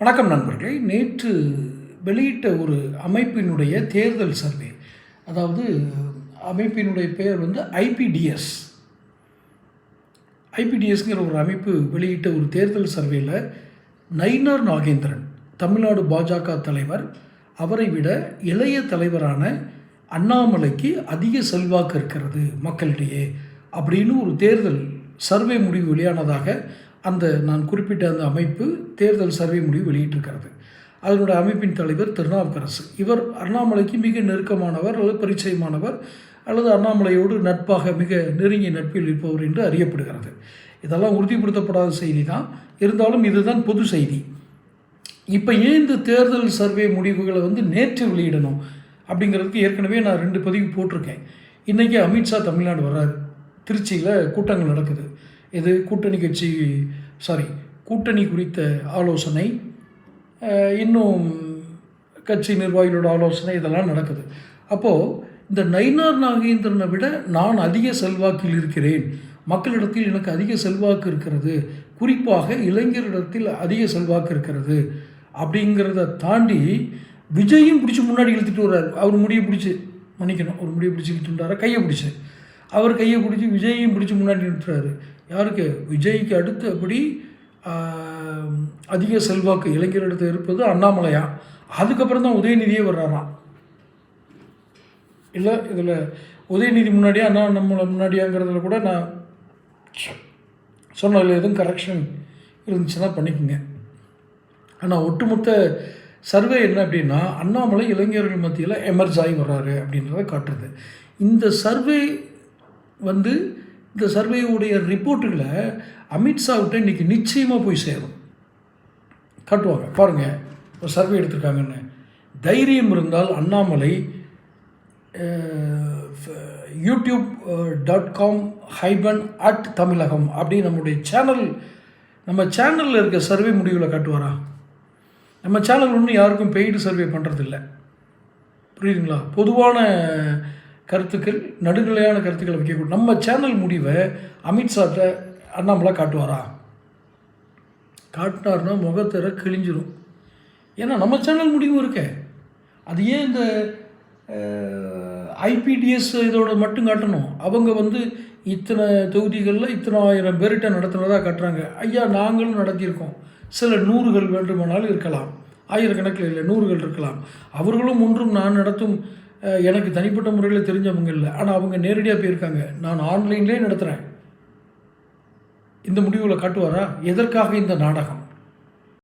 வணக்கம் நண்பர்களே. நேற்று வெளியிட்ட ஒரு அமைப்பினுடைய தேர்தல் சர்வே. அதாவது அமைப்பினுடைய பெயர் வந்து ஐபிடிஎஸ் ஐபிடிஎஸ்ங்கிற ஒரு அமைப்பு வெளியிட்ட ஒரு தேர்தல் சர்வேயில் நயினார் நாகேந்திரன் தமிழ்நாடு பாஜக தலைவர் அவரை விட இளைய தலைவரான அண்ணாமலைக்கு அதிக செல்வாக்கு இருக்கிறது மக்களிடையே அப்படின்னு ஒரு தேர்தல் சர்வே முடிவு வெளியானதாக அந்த நான் குறிப்பிட்ட அந்த அமைப்பு தேர்தல் சர்வே முடிவு வெளியிட்டிருக்கிறது. அதனுடைய அமைப்பின் தலைவர் திருநாவுக்கரசு. இவர் அண்ணாமலைக்கு மிக நெருக்கமானவர் அல்லது பரிச்சயமானவர் அல்லது அண்ணாமலையோடு நட்பாக மிக நெருங்கிய நட்பில் இருப்பவர் என்று அறியப்படுகிறது. இதெல்லாம் உறுதிப்படுத்தப்படாத செய்தி தான் இருந்தாலும் இதுதான் பொது செய்தி. இப்போ ஏன் இந்த தேர்தல் சர்வே முடிவுகளை வந்து நேற்று வெளியிடணும் அப்படிங்கிறதுக்கு ஏற்கனவே நான் ரெண்டு பதிவு போட்டிருக்கேன். இன்றைக்கி அமித்ஷா தமிழ்நாடு வர்றாரு. திருச்சியில் கூட்டங்கள் நடக்குது. இது கூட்டணி கட்சி சாரி கூட்டணி குறித்த ஆலோசனை இன்னும் கட்சி நிர்வாகிகளோட ஆலோசனை இதெல்லாம் நடக்குது. அப்போது இந்த நயினார் நாகேந்திரனை விட நான் அதிக செல்வாக்கில் இருக்கிறேன். மக்களிடத்தில் எனக்கு அதிக செல்வாக்கு இருக்கிறது. குறிப்பாக இளைஞரிடத்தில் அதிக செல்வாக்கு இருக்கிறது. அப்படிங்கிறத தாண்டி விஜயும் பிடிச்சி முன்னாடி இழுத்துட்டு வர்றாரு. அவர் முடியை பிடிச்சி மன்னிக்கணும் அவர் முடியை பிடிச்சி இழுத்துட்டு கையை பிடிச்சி. அவர் கையை பிடிச்சி விஜயையும் பிடிச்சி முன்னாடி நிறுத்துறாரு. யாருக்கு? விஜய்க்கு அடுத்தபடி அதிக செல்வாக்கு இளைஞரிடத்தில் இருப்பது அண்ணாமலையா? அதுக்கப்புறம் தான் உதயநிதியே வர்றாராம். இல்லை இதில் உதயநிதி முன்னாடியே அண்ணா நம்மளை முன்னாடியாங்கிறதுல கூட நான் சொன்னதில் எதுவும் கரெக்ஷன் இருந்துச்சுன்னா பண்ணிக்கோங்க. ஆனால் ஒட்டுமொத்த சர்வே என்ன அப்படின்னா அண்ணாமலை இளைஞர்கள் மத்தியில் எமர்ஜ் ஆகி வர்றாரு அப்படின்றத காட்டுறது. இந்த சர்வே வந்து இந்த சர்வேவுடைய ரிப்போர்ட்டுகளை அமித்ஷாவிட்ட இன்றைக்கி நிச்சயமாக போய் சேரும். காட்டுவாங்க. பாருங்கள் ஒரு சர்வே எடுத்திருக்காங்கன்னு. தைரியம் இருந்தால் Annamalai YouTube dot com hyphen at Tamilagam அப்படி நம்முடைய சேனல் நம்ம சேனலில் இருக்க சர்வே முடிவில் காட்டுவாரா? நம்ம சேனல் ஒன்றும் யாருக்கும் பெய்டு சர்வே பண்ணுறதில்ல புரியுதுங்களா? பொதுவான கருத்துக்கள் நடுநிலையான கருத்துக்களை வைக்கக்கூடும் நம்ம சேனல் முடிவை அமித்ஷாட்ட அண்ணாமலை காட்டுவாரா? காட்டினார்னா முகத்திர கிழிஞ்சிரும். ஏன்னா நம்ம சேனல் முடிவும் இருக்கே. அது ஏன் இந்த ஐபிடிஎஸ் இதோட மட்டும் காட்டணும்? அவங்க வந்து இத்தனை தொகுதிகளில் இத்தனை ஆயிரம் பேர்கிட்ட நடத்துனதாக காட்டுறாங்க. ஐயா நாங்களும் நடத்தியிருக்கோம். சில நூறுகள் வேண்டுமானாலும் இருக்கலாம். ஆயிரக்கணக்கில் இல்லை நூறுகள் இருக்கலாம். அவர்களும் ஒன்றும் நான் நடத்தும் எனக்கு தனிப்பட்ட முறையில் தெரிஞ்சவங்க இல்லை. ஆனால் அவங்க நேரடியாக போயிருக்காங்க. நான் ஆன்லைன்லேயே நடத்துகிறேன் இந்த முடிவில் காட்டுவாரா? எதற்காக இந்த நாடகம்?